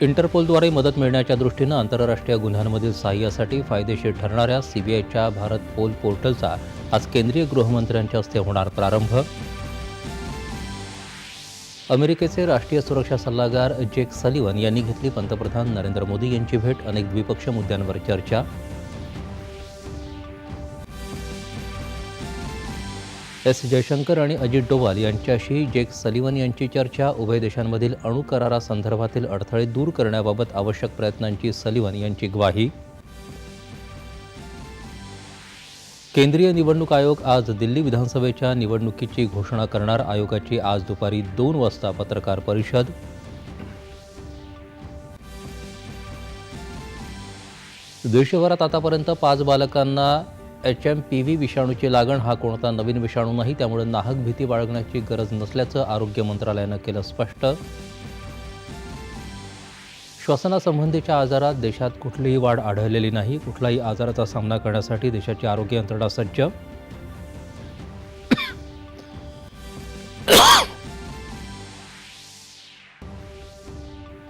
इंटरपोलद्वारे मदत मिळण्याच्या दृष्टीनं आंतरराष्ट्रीय गुन्ह्यांमधील सहाय्यासाठी फायदेशीर ठरणाऱ्या सीबीआयच्या भारत पोल पोर्टलचा आज केंद्रीय गृहमंत्र्यांच्या हस्ते होणार प्रारंभ. अमेरिकेचे राष्ट्रीय सुरक्षा सल्लागार जेक सलिवन यांनी घेतली पंतप्रधान नरेंद्र मोदी यांची भेट अनेक द्विपक्षीय मुद्द्यांवर चर्चा. एस. जयशंकर आणि अजित डोवाल यांच्याशी जेक सलिवन यांची चर्चा उभय देशांमधील अणुकरारासंदर्भातील अडथळे दूर करण्याबाबत आवश्यक प्रयत्नांची सलिवन यांची ग्वाही. केंद्रीय निवडणूक आयोग आज दिल्ली विधानसभेच्या निवडणुकीची घोषणा करणार आयोगाची आज दुपारी दोन वाजता पत्रकार परिषद. देशभरात आतापर्यंत पाच बालकांना एच एम पी व्ही विषाणूची लागण हा कोणता नवीन विषाणू नाही त्यामुळे नाहक भीती बाळगण्याची गरज नसल्याचं आरोग्य मंत्रालयानं केलं स्पष्ट. श्वसनासंबंधीच्या आजारात देशात कुठलीही वाढ आढळलेली नाही. कुठल्याही आजाराचा सामना करण्यासाठी देशाची आरोग्य यंत्रणा सज्ज.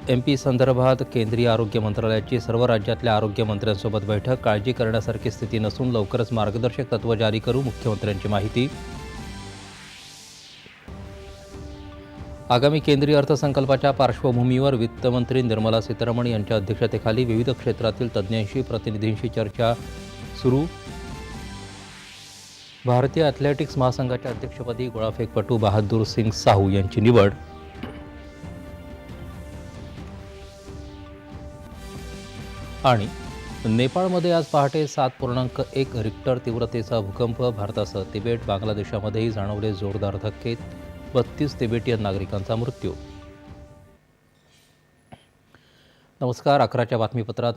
एम पी संदर्भात केंद्रीय आरोग्य मंत्रालयाची सर्व राज्यातल्या आरोग्य मंत्र्यांसोबत बैठक. काळजी करण्यासारखी स्थिती नसून लवकरच मार्गदर्शक तत्व जारी करू मुख्यमंत्र्यांची माहिती. आगामी केंद्रीय अर्थसंकल्पाच्या पार्श्वभूमीवर वित्तमंत्री निर्मला सीतारामन यांच्या अध्यक्षतेखाली विविध क्षेत्रातील तज्ज्ञांशी प्रतिनिधींशी चर्चा सुरू. भारतीय ॲथलेटिक्स महासंघाच्या अध्यक्षपदी गोळाफेकपटू बहादूर सिंग साहू यांची निवड. आणि नेपाळमध्ये आज पहाटे सात पूर्णांक एक रिक्टर तीव्रतेचा भूकंप. भारतासह तिबेट बांगलादेशामध्येही जाणवले जोरदार धक्के बत्तीस तिबेटियन नागरिकांचा मृत्यू. नमस्कार अकराच्या बातमीपत्रात